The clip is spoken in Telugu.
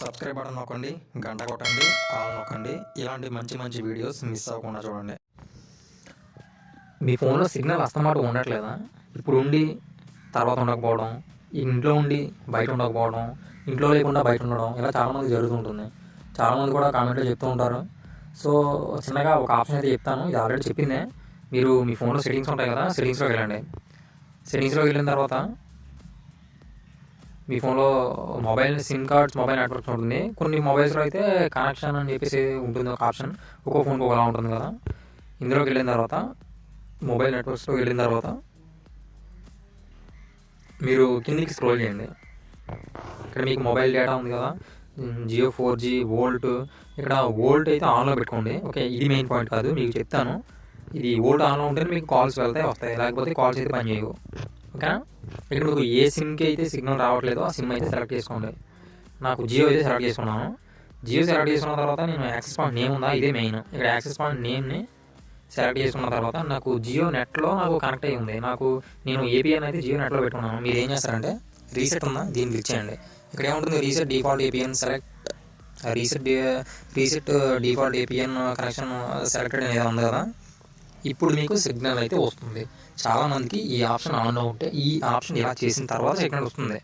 సబ్స్క్రైబ్ బటన్ నొక్కండి గంట కొట్టండి ఆల్ నొక్కండి. ఇలాంటి మంచి మంచి వీడియోస్ మిస్ అవ్వకుండా చూడండి. మీ ఫోన్లో సిగ్నల్ అస్తమాట ఉండట్లేదా? ఇప్పుడు ఉండి తర్వాత ఉండకపోవడం ఇంట్లో ఉండి బయట ఉండకపోవడం ఇంట్లో లేకుండా బయట ఉండడం ఇలా చాలామంది జరుగుతుంటుంది. చాలామంది కూడా కామెంట్లో చెప్తూ ఉంటారు. సో చిన్నగా ఒక ఆప్షన్ అయితే చెప్తాను. ఇది ఆల్రెడీ చెప్పిందే. మీరు మీ ఫోన్లో సెట్టింగ్స్ ఉంటాయి కదా సెట్టింగ్స్లోకి వెళ్ళండి. సెట్టింగ్స్లోకి వెళ్ళిన తర్వాత మీ ఫోన్లో mobile SIM cards mobile networks ఉంటుంది కొన్ని మొబైల్స్లో అయితే కనెక్షన్ అని చెప్పేసి ఉంటుంది ఒక ఆప్షన్ ఒక్కో ఫోన్కి ఒకలా ఉంటుంది కదా. ఇందులోకి వెళ్ళిన తర్వాత మొబైల్ నెట్వర్క్స్లోకి వెళ్ళిన తర్వాత మీరు కిందికి స్క్రోల్ చేయండి. ఇక్కడ మీకు మొబైల్ డేటా ఉంది కదా. Jio four G VoLTE. ఇక్కడ వోల్ట్ అయితే ఆన్లో పెట్టుకోండి. ఓకే ఇది మెయిన్ పాయింట్ కాదు మీకు చెప్తాను. ఇది వోల్ట్ ఆన్లో ఉంటేనే మీకు కాల్స్ వెళ్తాయి వస్తాయి. లేకపోతే కాల్స్ అయితే పని చేయవు. ఓకేనా? ఇక్కడ మీకు ఏ సిమ్కి అయితే సిగ్నల్ రావట్లేదో ఆ సిమ్ అయితే సెలెక్ట్ చేసుకోండి. నాకు జియో అయితే సెలెక్ట్ చేసుకున్నాను. జియో సెలెక్ట్ చేసుకున్న తర్వాత నేను యాక్సెస్ పాయింట్ నేమ్ ఉందా? ఇదే మెయిన్ ఇక్కడ యాక్సెస్ పాయింట్ నేమ్ని సెలెక్ట్ చేసుకున్న తర్వాత నాకు జియో నెట్లో నాకు కనెక్ట్ అయ్యి ఉంది. నాకు నేను ఏపీఎన్ అయితే జియో నెట్లో పెట్టుకున్నాను. మీరు ఏం చేస్తారంటే రీసెట్ ఉందా? దీన్ని క్లిక్ చేయండి. ఇక్కడ ఏముంటుంది? Reset default APN select reset reset default APN connection selected అనేది ఉంది కదా. ఇప్పుడు మీకు సిగ్నల్ అయితే వస్తుంది. చాలామందికి ఈ ఆప్షన్ ఆన్లో ఉంటే ఈ ఆప్షన్ ఇలా చేసిన తర్వాత సిగ్నల్ వస్తుంది.